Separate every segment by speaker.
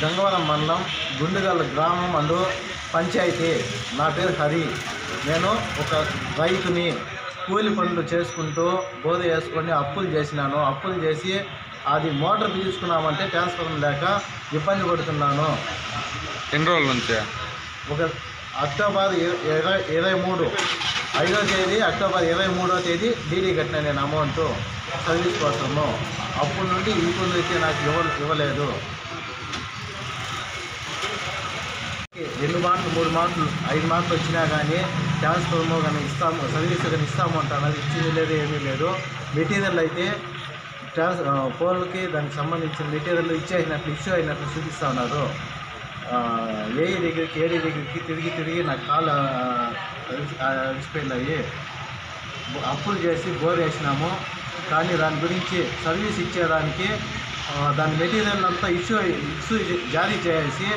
Speaker 1: గంగవరం మండలం గుండుగల్ గ్రామం అందు పంచాయతీ. నా పేరు హరి. నేను ఒక రైతుని కూలి పనులు చేసుకుంటూ బోధ వేసుకొని అప్పులు చేసినాను. అప్పులు చేసి అది మోటార్ తీసుకున్నామంటే ట్రాన్స్ఫర్ లేక ఇబ్బంది పడుతున్నాను.
Speaker 2: ఎన్ని రోజుల నుంచి?
Speaker 1: ఒక అక్టోబర్ ఇర- ఇరవై ఇరవై మూడు. ఐదో తేదీ అక్టోబర్ ఇరవై మూడో తేదీ డీడీ కట్టిన నేను అమౌంట్ సర్వీస్ కోసము. అప్పటి నుండి అయితే నాకు ఇవ్వ ఇవ్వలేదు. మార్కులు మూడు మార్కులు ఐదు మార్కులు వచ్చినా కానీ ట్రాన్స్ఫర్మో కానీ ఇస్తాము సర్వీస్ కానీ ఇస్తాము అంటాను అది ఇచ్చింది లేదు ఏమీ లేదు. మెటీరియల్ అయితే ట్రాన్స్ పోల్కి దానికి సంబంధించిన మెటీరియల్ ఇచ్చేసినట్లు ఇష్యూ అయినట్లు చూపిస్తూ ఉన్నారు. ఏ దగ్గరికి ఏడీ దగ్గరికి తిరిగి తిరిగి నాకు కాళ్ళు అయ్యి అప్పులు చేసి బోర్ వేసినాము. కానీ దాని గురించి సర్వీస్ ఇచ్చేదానికి దాని మెటీరియల్ అంతా ఇష్యూ ఇష్యూ జారీ చేసి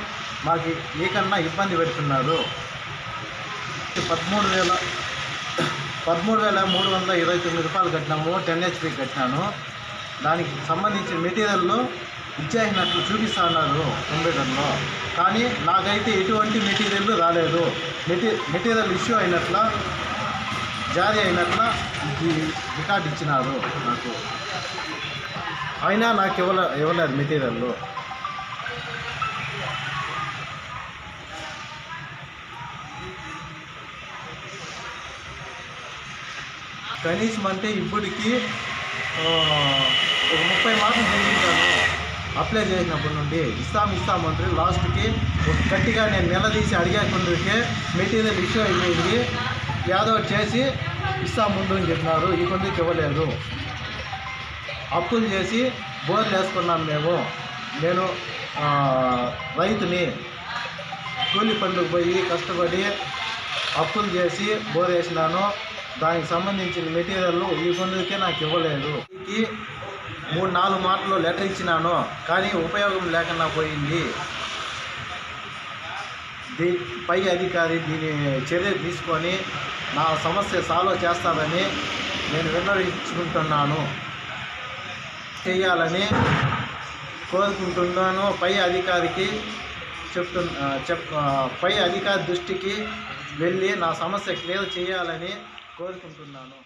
Speaker 1: మాకు ఏకన్నా ఇబ్బంది పెడుతున్నారు. పదమూడు వేల పదమూడు వేల మూడు వందల ఇరవై తొమ్మిది రూపాయలు కట్టినాము టెన్ హెచ్పి కట్టినాను. దానికి సంబంధించిన మెటీరియల్లో ఇచ్చేసినట్లు చూపిస్తున్నారు కంప్యూటర్లో కానీ నాకైతే ఎటువంటి మెటీరియల్ రాలేదు. మెటీ మెటీరియల్ ఇష్యూ అయినట్ల జారీ అయినట్ల ఇది రికార్డ్ ఇచ్చినారు నాకు. అయినా నాకు ఇవ్వలే ఇవ్వలేదు మెటీరియల్ కనీసం అంటే ఇప్పటికి ఒక ముప్పై మార్కులు చెల్లించాను అప్లై చేసినప్పటి నుండి ఇస్తాం ఇస్తాం అంటే లాస్ట్కి ఒక గట్టిగా నేను నిలదీసి అడిగే మెటీరియల్ ఇష్యూ అయిపోయింది. యాదవ్ చేసి ఇస్తాం ముందు అని చెప్పినారు. ఈ కొందరికి ఇవ్వలేదు. అప్పులు చేసి బోర్లు వేసుకున్నాం మేము. నేను రైతుని కూలి పనులకు పోయి కష్టపడి అప్పులు చేసి బోర్ వేసినాను. దానికి సంబంధించిన మెటీరియల్ ఈ కొందరికే నాకు ఇవ్వలేదు. మూడు నాలుగు మాటలు లెటర్ ఇచ్చినాను. కానీ ఉపయోగం లేకుండా పోయింది. దీ పై అధికారి దీని చర్య తీసుకొని నా సమస్య సాల్వ్ చేస్తారని నేను విన్నవించుకుంటున్నాను. చేయాలని కోరుకుంటున్నాను. పై అధికారికి చెప్తు చెప్ పై అధికారి దృష్టికి వెళ్ళి నా సమస్య క్లియర్ చేయాలని కోరుకుంటున్నాను.